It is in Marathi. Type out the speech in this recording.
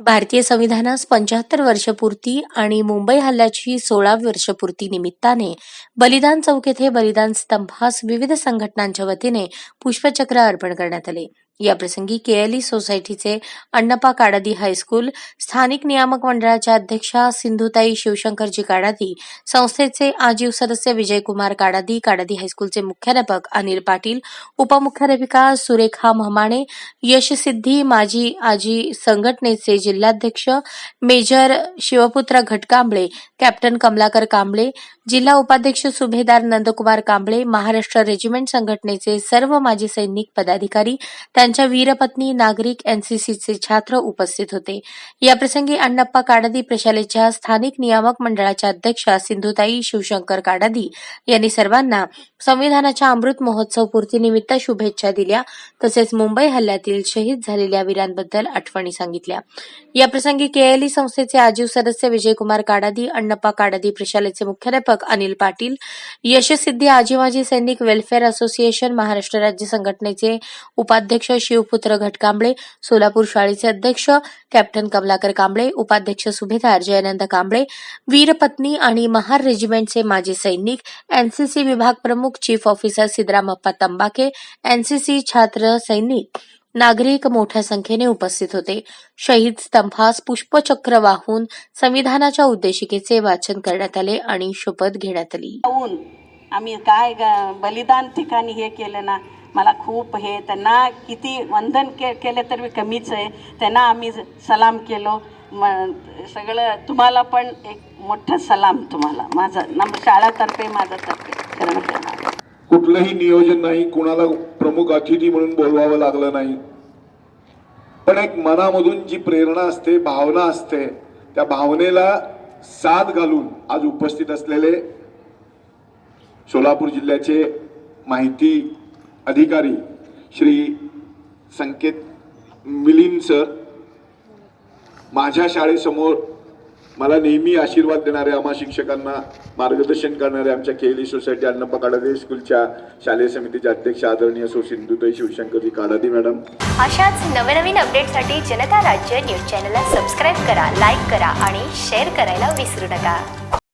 भारतीय संविधानास पंच्याहत्तर वर्षपूर्ती आणि मुंबई हल्ल्याची सोळा वर्षपूर्ती निमित्ताने बलिदान चौक येथे बलिदान स्तंभास विविध संघटनांच्या वतीने पुष्पचक्र अर्पण करण्यात आले. याप्रसंगी केएलई सोसायटीचे अण्णप्पा काडादी हायस्कूल स्थानिक नियामक मंडळाच्या अध्यक्षा सिंधुताई शिवशंकरजी काडादी संस्थेचे आजीव सदस्य विजयकुमार काडादी काडादी हायस्कूलचे मुख्याध्यापक अनिल पाटील उपमुख्याध्यापिका सुरेखा महमाणे यशसिद्धी माजी आजी संघटनेचे जिल्हाध्यक्ष मेजर शिवपुत्र घटकांबळे कॅप्टन कमलाकर कांबळे जिल्हा उपाध्यक्ष सुभेदार नंदकुमार कांबळे महाराष्ट्र रेजिमेंट संघटनेचे सर्व माजी सैनिक पदाधिकारी त्यांच्या वीरपत्नी नागरिक एनसीसीचे छात्र उपस्थित होते. याप्रसंगी अण्णप्पा काडादी प्रशालेच्या स्थानिक नियामक मंडळाच्या अध्यक्षा सिंधुताई शिवशंकर काडादी यांनी सर्वांना संविधानाच्या अमृत महोत्सव पूर्तीनिमित्त शुभेच्छा दिल्या तसेच मुंबई हल्ल्यातील शहीद झालेल्या वीरांबद्दल आठवणी सांगितल्या. याप्रसंगी केएलई संस्थेचे आजीव सदस्य विजयकुमार काडादी अण्णप्पा काडादी प्रशालेचे मुख्याध्यापक अनिल पाटील यशसिद्धी आजीमाजी सैनिक वेलफेअर असोसिएशन महाराष्ट्र राज्य संघटनेचे उपाध्यक्ष शिवपुत्र घटकांबळे सोलापूर शाळेचे अध्यक्ष कॅप्टन कमलाकर कांबळे उपाध्यक्ष सुभेदार जयनंद कांबळे वीरपत्नी आणि महार रेजिमेंटचे माजी सैनिक एनसीसी विभाग प्रमुख chief officer Siddharamappa Tambake NCC छात्र सैनिक नागरिक मोठ्या संख्येने उपस्थित होते. शहीद स्तंभास पुष्पचक्र वाहून संविधानाच्या उद्देशिकेचे वाचन करण्यात आले आणि शपथ घेण्यात आली. आम्ही काय बलिदान ठिकाणी हे केलं ना मला खूप हे त्यांना किती वंदन के केले तर कमीच आहे. त्यांना आम्ही सलाम केलो. म सगळं तुम्हाला पण एक मोठं सलाम तुम्हाला. माझं नम शाळातर्फे माझ्यातर्फे खरं म्हणजे कुठलंही नियोजन नाही कुणाला प्रमुख अतिथी म्हणून बोलवावं लागलं नाही. पण एक मनामधून जी प्रेरणा असते भावना असते त्या भावनेला साथ घालून आज उपस्थित असलेले सोलापूर जिल्ह्याचे माहिती अधिकारी श्री संकेत मिलिंद सर माझ्या शाळेसमोर मला नेहमी आशीर्वाद देणारे आम्हा शिक्षकांना मार्गदर्शन करणारे आमच्या केली सोसायटी अण्णप्पा काडादे स्कूलच्या शालेय समितीचे अध्यक्ष आदरणीय सो सिंधुताई शिवशंकरजी काडादी मॅडम. अशाच नवनवीन अपडेटसाठी जनता राज्य न्यूज चॅनलला सबस्क्राईब करा लाईक करा आणि शेअर करायला विसरू नका.